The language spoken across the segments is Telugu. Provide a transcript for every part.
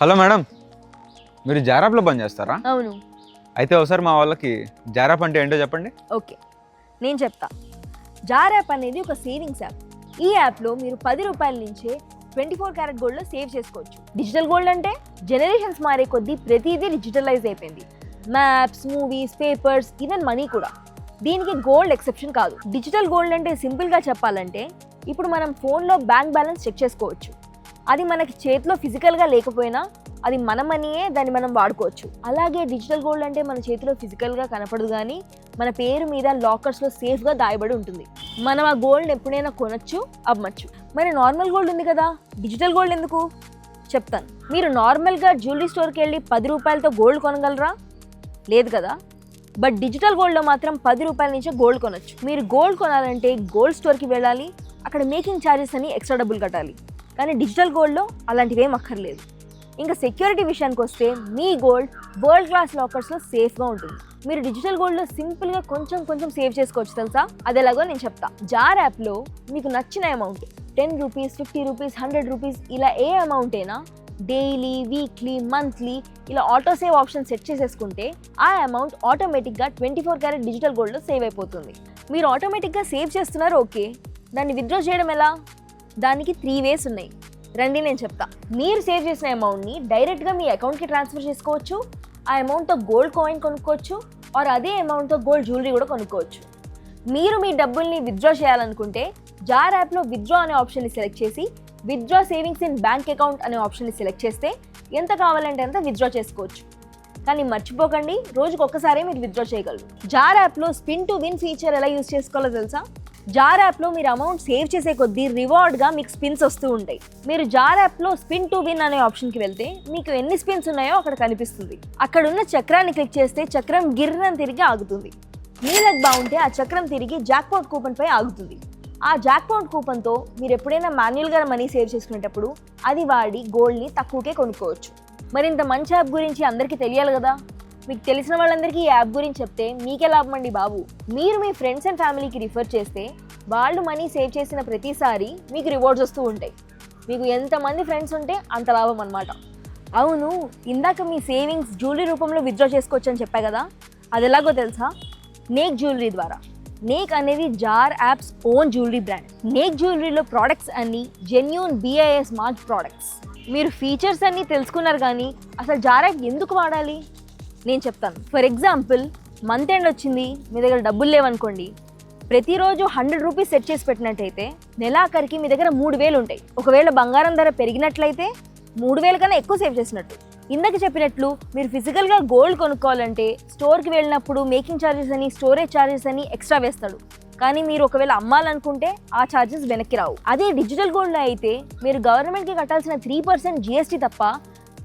హలో మేడం మీరు జారాప్లో బంద్ చేస్తారా? అవును. అయితే ఒకసారి మా వాళ్ళకి జారాప్ అంటే ఏంటో చెప్పండి. ఓకే నేను చెప్తా. జార్ యాప్ అనేది ఒక సేవింగ్స్ యాప్. ఈ యాప్లో మీరు పది రూపాయల నుంచే ట్వంటీ ఫోర్ క్యారెట్ గోల్డ్లో సేవ్ చేసుకోవచ్చు. డిజిటల్ గోల్డ్ అంటే జనరేషన్స్ మారే కొద్దీ ప్రతిదీ డిజిటలైజ్ అయిపోయింది. Maps movies papers even money కూడా. దీనికి గోల్డ్ ఎక్సెప్షన్ కాదు. డిజిటల్ గోల్డ్ అంటే సింపుల్గా చెప్పాలంటే ఇప్పుడు మనం ఫోన్లో బ్యాంక్ బ్యాలెన్స్ చెక్ చేసుకోవచ్చు. అది మనకి చేతిలో ఫిజికల్గా లేకపోయినా అది మన మనీయే దాన్ని మనం వాడుకోవచ్చు. అలాగే డిజిటల్ గోల్డ్ అంటే మన చేతిలో ఫిజికల్గా కనపడదు కానీ మన పేరు మీద లాకర్స్లో సేఫ్గా దాయబడి ఉంటుంది. మనం ఆ గోల్డ్ ఎప్పుడైనా కొనచ్చు అమ్మచ్చు. మరి నార్మల్ గోల్డ్ ఉంది కదా డిజిటల్ గోల్డ్ ఎందుకు? చెప్తాను. మీరు నార్మల్గా జ్యువెలరీ స్టోర్కి వెళ్ళి పది రూపాయలతో గోల్డ్ కొనగలరా? లేదు కదా. బట్ డిజిటల్ గోల్డ్లో మాత్రం పది రూపాయల నుంచే గోల్డ్ కొనొచ్చు. మీరు గోల్డ్ కొనాలంటే గోల్డ్ స్టోర్కి వెళ్ళాలి అక్కడ మేకింగ్ ఛార్జెస్ అని ఎక్స్ట్రా డబ్బులు కట్టాలి. కానీ డిజిటల్ గోల్డ్లో అలాంటివి ఏం అక్కర్లేదు. ఇంకా సెక్యూరిటీ విషయానికి వస్తే మీ గోల్డ్ వరల్డ్ క్లాస్ లాకర్స్లో సేఫ్గా ఉంటుంది. మీరు డిజిటల్ గోల్డ్లో సింపుల్గా కొంచెం కొంచెం సేవ్ చేసుకోవచ్చు తెలుసా? అది ఎలాగో నేను చెప్తా. జార్ యాప్లో మీకు నచ్చిన amount ten rupees fifty rupees hundred rupees ఇలా ఏ అమౌంట్ అయినా డైలీ వీక్లీ మంత్లీ ఇలా ఆటో సేవ్ ఆప్షన్ సెట్ చేసేసుకుంటే ఆ అమౌంట్ ఆటోమేటిక్గా ట్వంటీ ఫోర్ క్యారెట్ డిజిటల్ గోల్డ్లో సేవ్ అయిపోతుంది. మీరు ఆటోమేటిక్గా సేవ్ చేస్తున్నారు ఓకే. దాన్ని విత్డ్రా చేయడం ఎలా? దానికి త్రీ వేస్ ఉన్నాయి. రండి నేను చెప్తా. మీరు సేవ్ చేసిన అమౌంట్ని డైరెక్ట్గా మీ అకౌంట్కి ట్రాన్స్ఫర్ చేసుకోవచ్చు. ఆ అమౌంట్తో గోల్డ్ కాయిన్ కొనుక్కోవచ్చు. ఆర్ అదే అమౌంట్తో గోల్డ్ జ్యువెలరీ కూడా కొనుక్కోవచ్చు. మీరు మీ డబ్బుల్ని విత్డ్రా చేయాలనుకుంటే జార్ యాప్లో విత్డ్రా అనే ఆప్షన్ని సెలెక్ట్ చేసి withdraw savings in bank account అనే ఆప్షన్ని సెలెక్ట్ చేస్తే ఎంత కావాలంటే అంత విత్డ్రా చేసుకోవచ్చు. కానీ మర్చిపోకండి రోజుకు ఒక్కసారే మీరు విత్డ్రా చేయగలరు. జార్ యాప్లో స్పిన్ టు విన్ ఫీచర్ ఎలా యూస్ చేసుకోవాలో తెలుసా? జార్ యాప్లో మీరు అమౌంట్ సేవ్ చేసే కొద్దీ రివార్డ్గా మీకు స్పిన్స్ వస్తూ ఉంటాయి. మీరు జార్ యాప్లో స్పిన్ టు విన్ అనే ఆప్షన్కి వెళ్తే మీకు ఎన్ని స్పిన్స్ ఉన్నాయో అక్కడ కనిపిస్తుంది. అక్కడ ఉన్న చక్రాన్ని క్లిక్ చేస్తే చక్రం గిర్రని తిరిగి ఆగుతుంది. మీ లక్ బాగుంటే ఆ చక్రం తిరిగి జాక్పాట్ కూపన్ పై ఆగుతుంది. ఆ జాక్పాట్ కూపన్తో మీరు ఎప్పుడైనా మాన్యువల్గా మనీ సేవ్ చేసుకునేటప్పుడు అది వాడి గోల్డ్ని తక్కువకే కొనుక్కోవచ్చు. మరింత మంచి యాప్ గురించి అందరికీ తెలియాలి కదా? మీకు తెలిసిన వాళ్ళందరికీ ఈ యాప్ గురించి చెప్తే మీకే లాభం అండి బాబు. మీరు మీ ఫ్రెండ్స్ అండ్ ఫ్యామిలీకి రిఫర్ చేస్తే వాళ్ళు మనీ సేవ్ చేసిన ప్రతిసారి మీకు రివార్డ్స్ వస్తూ ఉంటాయి. మీకు ఎంతమంది ఫ్రెండ్స్ ఉంటే అంత లాభం అనమాట అవును ఇందాక మీ సేవింగ్స్ జ్యువెలరీ రూపంలో విత్డ్రా చేసుకోవచ్చు అని చెప్పా కదా? అది ఎలాగో తెలుసా? నేక్ జ్యువెలరీ ద్వారా. నేక్ అనేది Jar app's own jewellery brand. Nek జ్యువెలరీలో products అన్ని జెన్యున్ బీఐఎస్ మార్క్ ప్రోడక్ట్స్. మీరు ఫీచర్స్ అన్నీ తెలుసుకున్నారు కానీ అసలు జార్ యాప్ ఎందుకు వాడాలి? నేను చెప్తాను. ఫర్ ఎగ్జాంపుల్ మంత్ ఎండ్ వచ్చింది మీ దగ్గర డబ్బులు లేవనుకోండి ప్రతిరోజు హండ్రెడ్ రూపీస్ సెట్ చేసి పెట్టినట్టయితే నెలాఖరికి మీ దగ్గర మూడు వేలు ఉంటాయి. ఒకవేళ బంగారం ధర పెరిగినట్లయితే మూడు వేల కన్నా ఎక్కువ సేవ్ చేసినట్టు. ఇందాక చెప్పినట్లు మీరు ఫిజికల్గా గోల్డ్ కొనుక్కోవాలంటే స్టోర్కి వెళ్ళినప్పుడు మేకింగ్ ఛార్జెస్ అని స్టోరేజ్ ఛార్జెస్ అని ఎక్స్ట్రా వేస్తాడు. కానీ మీరు ఒకవేళ అమ్మాలనుకుంటే ఆ ఛార్జెస్ వెనక్కి రావు. అదే డిజిటల్ గోల్డ్లో అయితే మీరు గవర్నమెంట్కి కట్టాల్సిన త్రీ పర్సెంట్ జిఎస్టీ తప్ప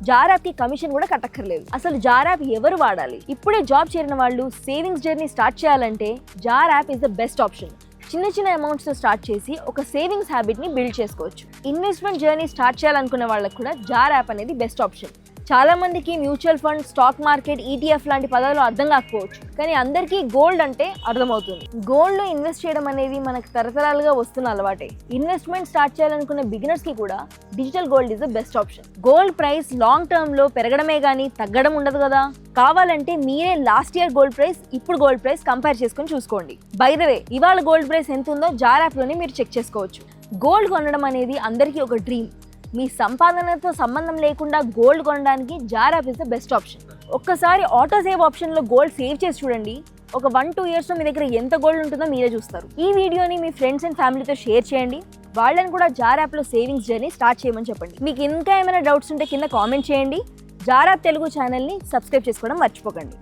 జార్ యాప్కి కమిషన్ కూడా కట్టక్కర్లేదు. అసలు జార్ యాప్ ఎవరు వాడాలి? ఇప్పుడే జాబ్ చేరిన వాళ్ళు సేవింగ్స్ జర్నీ స్టార్ట్ చేయాలంటే Jar app is the best option చిన్న చిన్న అమౌంట్స్తో స్టార్ట్ చేసి ఒక సేవింగ్స్ హ్యాబిట్ని బిల్డ్ చేసుకోవచ్చు. ఇన్వెస్ట్మెంట్ జర్నీ స్టార్ట్ చేయాలనుకునే వాళ్ళకి కూడా జార్ యాప్ అనేది బెస్ట్ ఆప్షన్ చాలా మందికి mutual fund stock market ETF లాంటి పదాలు అర్థం కాకపోవచ్చు. కానీ అందరికీ గోల్డ్ అంటే అర్థమవుతుంది. గోల్డ్లో ఇన్వెస్ట్ చేయడం అనేది మనకు తరతరాలుగా వస్తున్న అలవాటే. ఇన్వెస్ట్మెంట్ స్టార్ట్ చేయాలనుకునే బిగినర్స్కి కూడా digital gold is the best option. Gold price long టర్మ్లో పెరగడమే కానీ తగ్గడం ఉండదు కదా. కావాలంటే మీరే లాస్ట్ ఇయర్ గోల్డ్ ప్రైస్ ఇప్పుడు గోల్డ్ ప్రైస్ కంపేర్ చేసుకొని చూసుకోండి. బై ద వే ఇవాళ గోల్డ్ ప్రైస్ ఎంత ఉందో జార్ యాప్లోనే మీరు చెక్ చేసుకోవచ్చు. గోల్డ్ కొనడం అనేది అందరికీ ఒక డ్రీమ్. మీ సంపాదనతో సంబంధం లేకుండా గోల్డ్ కొనడానికి Jar app is the best option ఒక్కసారి ఆటో సేవ్ ఆప్షన్లో గోల్డ్ సేవ్ చేసి చూడండి. ఒక వన్ టూ ఇయర్స్లో మీ దగ్గర ఎంత గోల్డ్ ఉంటుందో మీరే చూస్తారు. ఈ వీడియోని మీ ఫ్రెండ్స్ అండ్ ఫ్యామిలీతో షేర్ చేయండి. వాళ్ళని కూడా జార్ యాప్లో సేవింగ్స్ జర్నీ స్టార్ట్ చేయమని చెప్పండి. మీకు ఇంకా ఏమైనా డౌట్స్ ఉంటే కింద కామెంట్ చేయండి. జార్ యాప్ తెలుగు ఛానల్ని సబ్స్క్రైబ్ చేసుకోవడం మర్చిపోకండి.